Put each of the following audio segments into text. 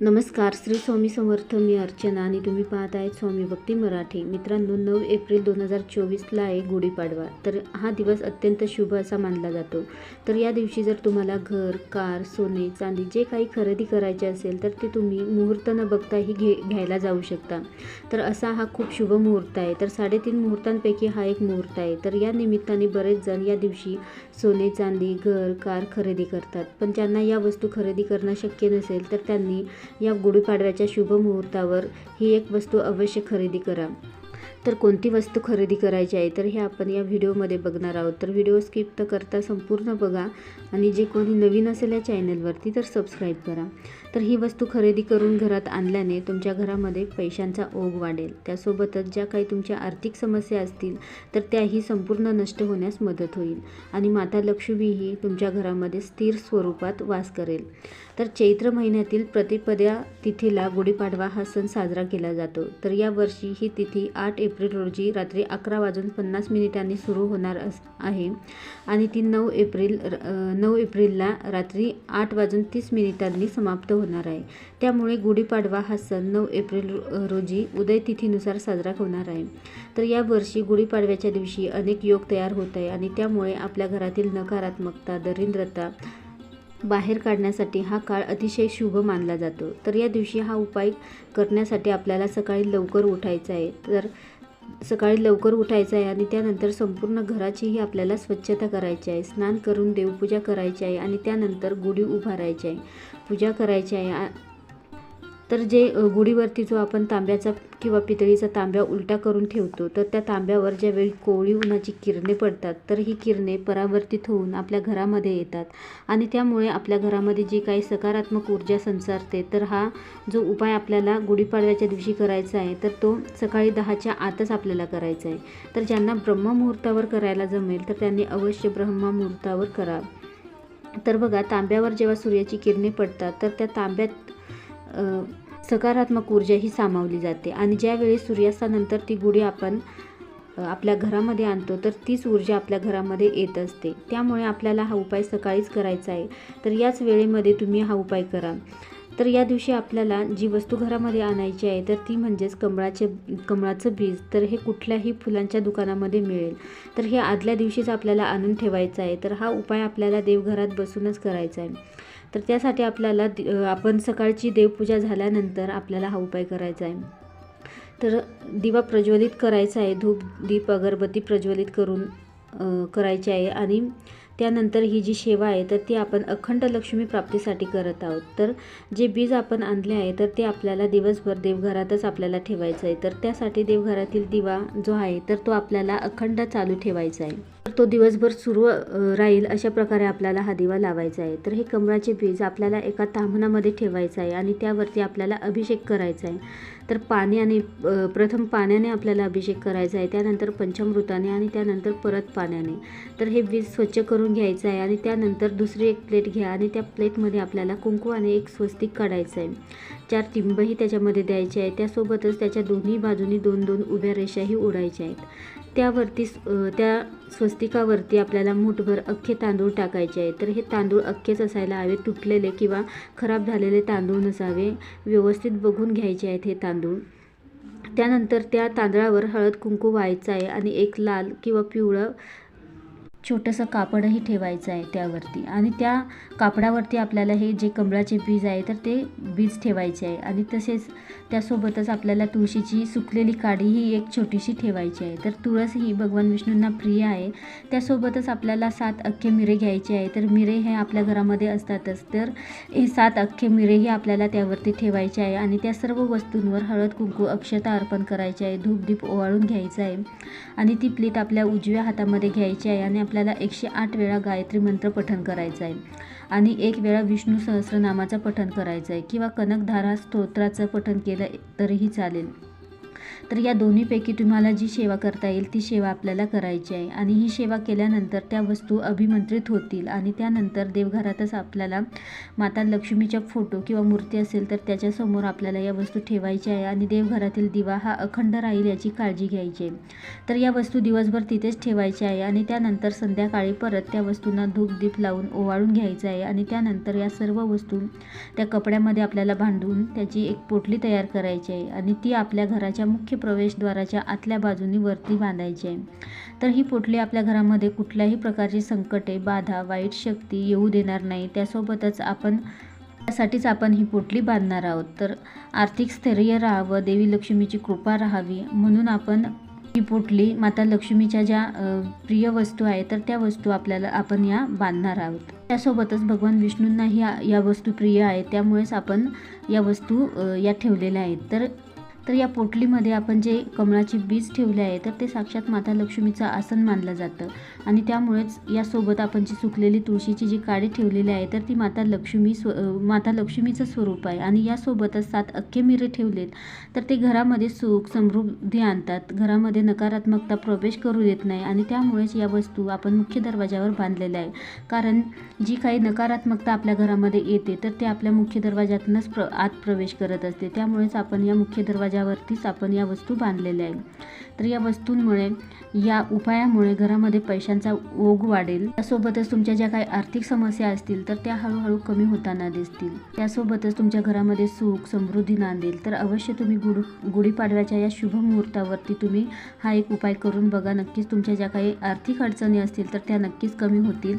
नमस्कार श्री स्वामी समर्थ मी अर्चना आणि तुम्ही पाहत आहेत स्वामी भक्ती मराठी. मित्रांनो नऊ एप्रिल दोन हजार चोवीसला आहे गुढीपाडवा. तर हा दिवस अत्यंत शुभ असा मानला जातो. तर या दिवशी जर तुम्हाला घर कार सोने चांदी जे काही खरेदी करायचे असेल तर ते तुम्ही मुहूर्त न बघताही घे घ्यायला जाऊ शकता. तर असा हा खूप शुभ मुहूर्त आहे. तर साडेतीन मुहूर्तांपैकी हा एक मुहूर्त आहे. तर या निमित्ताने बरेच जण या दिवशी सोने चांदी घर कार खरेदी करतात. पण ज्यांना या वस्तू खरेदी करणं शक्य नसेल तर त्यांनी या गुढीपाडव्याच्या शुभ मुहूर्तावर ही एक वस्तू अवश्य खरेदी करा. तर कोणती वस्तू खरेदी करायची आहे तर हे आपण या व्हिडिओमध्ये बघणार आहोत. तर व्हिडिओ स्किप तर करता संपूर्ण बघा आणि जे कोणी नवीन असेल या चॅनलवरती तर सबस्क्राईब करा. तर ही वस्तू खरेदी करून घरात आणल्याने तुमच्या घरामध्ये पैशांचा ओघ वाढेल. त्यासोबतच ज्या काही तुमच्या आर्थिक समस्या असतील तर त्याही संपूर्ण नष्ट होण्यास मदत होईल आणि माता लक्ष्मीही तुमच्या घरामध्ये स्थिर स्वरूपात वास करेल. तर चैत्र महिन्यातील प्रतिपद्या तिथीला गुढीपाडवा हा सण साजरा केला जातो. तर या वर्षी ही तिथी आठ एप्रिल एप्रिल रोजी रात्री अकरा वाजून पन्नास मिनिटांनी सुरू होणार अस आहे. आणि ती नऊ एप्रिल नऊ एप्रिलला रात्री आठ वाजून तीस मिनिटांनी समाप्त होणार आहे. त्यामुळे गुढीपाडवा हा सण नऊ एप्रिल रोजी उदय तिथीनुसार साजरा होणार आहे. तर या वर्षी गुढीपाडव्याच्या दिवशी अनेक योग तयार होत आहे आणि त्यामुळे आपल्या घरातील नकारात्मकता दरिद्रता बाहेर काढण्यासाठी हा काळ अतिशय शुभ मानला जातो. तर या दिवशी हा उपाय करण्यासाठी आपल्याला सकाळी लवकर उठायचा आहे. तर सकाळी लवकर उठायचं आहे आणि त्यानंतर संपूर्ण घराचीही आपल्याला स्वच्छता करायची आहे. स्नान करून देवपूजा करायची आहे आणि त्यानंतर गुढी उभारायची आहे. पूजा करायची आहे. तर जे गुढीवरती जो आपण तांब्याचा किंवा पितळीचा तांब्या उलटा करून ठेवतो तर त्या तांब्यावर ज्यावेळी कोवळी उन्हाची किरणे पडतात तर ही किरणे परावर्तित होऊन आपल्या घरामध्ये येतात. आणि त्यामुळे आपल्या घरामध्ये जी काही सकारात्मक ऊर्जा संचारते तर हा जो उपाय आपल्याला गुढीपाडव्याच्या दिवशी करायचा आहे तर तो सकाळी दहाच्या आतच आपल्याला करायचा आहे. तर ज्यांना ब्रह्ममुहूर्तावर करायला जमेल तर त्यांनी अवश्य ब्रह्ममुहूर्तावर करा. तर बघा तांब्यावर जेव्हा सूर्याची किरणे पडतात तर त्या तांब्यात सकारात्मक ऊर्जा ही सामावली जाते. आणि ज्यावेळी सूर्यास्तानंतर ती गुढी आपण आपल्या घरामध्ये आणतो तर तीच ऊर्जा आपल्या घरामध्ये येत असते. त्यामुळे आपल्याला हा उपाय सकाळीच करायचा आहे. तर याच वेळेमध्ये तुम्ही हा उपाय करा. तर या दिवशी आपल्याला जी वस्तू घरामध्ये आणायची आहे तर ती म्हणजेच कमळाचे कमळाचं बीज. तर हे कुठल्याही फुलांच्या दुकानामध्ये मिळेल. तर हे आदल्या दिवशीच आपल्याला आणून ठेवायचं आहे. तर हा उपाय आपल्याला देवघरात बसूनच करायचा आहे. तर त्यासाठी आपल्याला आपण सकाळची देवपूजा झाल्यानंतर आपल्याला हा उपाय करायचा आहे. तर दिवा प्रज्वलित करायचा आहे धूप दीप अगरबत्ती प्रज्वलित करून करायची आहे आणि त्यानंतर ही जी सेवा आहे तर ती आपण अखंड लक्ष्मी प्राप्तीसाठी करत आहोत. तर जे बीज आपण आणले आहे तर ते आपल्याला दिवसभर देवघरातच आपल्याला ठेवायचं आहे. तर त्यासाठी देवघरातील दिवा जो आहे तर तो आपल्याला अखंड चालू ठेवायचा आहे. तो दिवसभर सुरू राहील अशा प्रकारे आपल्याला हा दिवा लावायचा आहे. तर हे कमळाचे बीज आपल्याला एका तांबणामध्ये ठेवायचं आहे आणि त्यावरती आपल्याला अभिषेक करायचा आहे. तर पाणी आणि प्रथम पाण्याने आपल्याला अभिषेक करायचा आहे त्यानंतर पंचामृताने आणि त्यानंतर परत पाण्याने. तर हे बीज स्वच्छ करून घ्यायचं आहे आणि त्यानंतर दुसरी एक प्लेट घ्या आणि त्या प्लेटमध्ये आपल्याला कुंकू आणि एक स्वस्तिक काढायचं आहे. चार टिंबही त्याच्यामध्ये द्यायचे आहे त्यासोबतच त्याच्या दोन्ही बाजूनी दोन दोन उभ्या रेषाही उडायच्या आहेत. त्यावरती त्या स्वस्तिकावरती आपल्याला मुठभर अख्खे तांदूळ टाकायचे आहे. तर हे तांदूळ अख्खेच असायला हवे तुटलेले किंवा खराब झालेले तांदूळ नसावे. व्यवस्थित बघून घ्यायचे आहेत हे तांदूळ. त्यानंतर त्या तांदळावर हळद कुंकू व्हायचं आहे आणि एक लाल किंवा पिवळं छोटंसं कापडही ठेवायचं आहे त्यावरती. आणि त्या कापडावरती आपल्याला हे जे कमळाचे बीज आहे तर ते बीज ठेवायचे आहे. आणि तसेच त्यासोबतच आपल्याला तुळशीची सुकलेली काडी ही एक छोटीशी ठेवायची आहे. तर तुळस ही भगवान विष्णूंना प्रिय आहे. त्यासोबतच आपल्याला सात अख्खे मिरे घ्यायचे आहे. तर मिरे हे आपल्या घरामध्ये असतातच. तर हे सात अख्खे मिरेही आपल्याला त्यावरती ठेवायचे आहे. आणि त्या सर्व वस्तूंवर हळद कुंकू अक्षता अर्पण करायचे आहे. धूपदीप ओवाळून घ्यायचं आहे. आणि ती प्लेट आपल्या उजव्या हातामध्ये घ्यायची आहे. आणि आपल्याला एकशे आठ वेळा गायत्री मंत्र पठण करायचं आहे. आणि एक वेळा विष्णू सहस्रनामाचं पठण करायचं आहे. किंवा कनकधारा स्तोत्राचं पठण केलं तरीही चालेल. तर या दोन्हीपैकी तुम्हाला जी सेवा करता येईल ती सेवा आपल्याला करायची आहे. आणि ही सेवा केल्यानंतर त्या वस्तू अभिमंत्रित होतील. आणि त्यानंतर देवघरातच आपल्याला माता लक्ष्मीचा फोटो किंवा मूर्ती असेल तर त्याच्यासमोर आपल्याला या वस्तू ठेवायच्या आहे. आणि देवघरातील दिवा हा अखंड राहील याची काळजी घ्यायची आहे. तर या वस्तू दिवसभर तिथेच ठेवायच्या आहे. आणि त्यानंतर संध्याकाळी परत त्या वस्तूंना धूप दीप लावून ओवाळून घ्यायचं आहे. आणि त्यानंतर या सर्व वस्तू त्या कपड्यामध्ये आपल्याला बांधून त्याची एक पोटली तयार करायची आहे. आणि ती आपल्या घराच्या मुख्य मुख्य प्रवेशद्वाराच्या आतल्या बाजूनी वरती बांधायची आहे. तर ही पोटली आपल्या घरामध्ये कुठल्याही प्रकारची संकटे बाधा वाईट शक्ती येऊ देणार नाही. त्यासोबतच आपण त्यासाठीच आपण ही पोटली बांधणार आहोत. तर आर्थिक स्थैर्य राहावं देवी लक्ष्मीची कृपा राहावी. म्हणून आपण ही पोटली माता लक्ष्मीच्या ज्या प्रिय वस्तू आहे तर त्या वस्तू आपल्याला आपण या बांधणार आहोत. त्यासोबतच भगवान विष्णूंनाही या या वस्तू प्रिय आहेत. त्यामुळेच आपण या वस्तू या ठेवलेल्या आहेत. तर तर या पोटलीमध्ये आपण जे कमळाचे बीज ठेवले आहे तर ते साक्षात माता लक्ष्मीचं आसन मानलं जातं. आणि त्यामुळेच यासोबत आपण जी सुकलेली तुळशीची जी काडी ठेवलेली आहे तर ती माता लक्ष्मी स्व माता लक्ष्मीचं स्वरूप आहे. आणि यासोबतच सात अख्खे मिरे ठेवलेत तर ते घरामध्ये सुख समृद्धी आणतात. घरामध्ये नकारात्मकता प्रवेश करू देत नाही आणि त्यामुळेच या वस्तू आपण मुख्य दरवाजावर बांधलेल्या आहे कारण जी काही नकारात्मकता आपल्या घरामध्ये येते तर ते आपल्या मुख्य दरवाजातूनच प्र आत प्रवेश करत असते. त्यामुळेच आपण या मुख्य दरवाजा दरवाजावरतीच आपण या वस्तू बांधलेल्या आहे तर या वस्तूंमुळे या उपायामुळे घरामध्ये पैशांचा ओघ वाढेल. त्यासोबतच तुमच्या ज्या काही आर्थिक समस्या असतील तर त्या हळूहळू कमी होताना दिसतील. त्यासोबतच तुमच्या घरामध्ये सुख समृद्धी नांदेल. तर अवश्य तुम्ही गुढ गुढीपाडव्याच्या या शुभ मुहूर्तावरती तुम्ही हा एक उपाय करून बघा. नक्कीच तुमच्या ज्या काही आर्थिक अडचणी असतील तर त्या नक्कीच कमी होतील.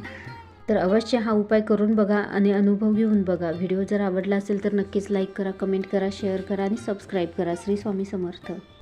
तर अवश्य हा उपाय करून बघा आणि अनुभव घेऊन बघा. व्हिडिओ जर आवडला असेल तर नक्कीच लाईक करा कमेंट करा शेअर करा आणि सबस्क्राईब करा. श्री स्वामी समर्थ.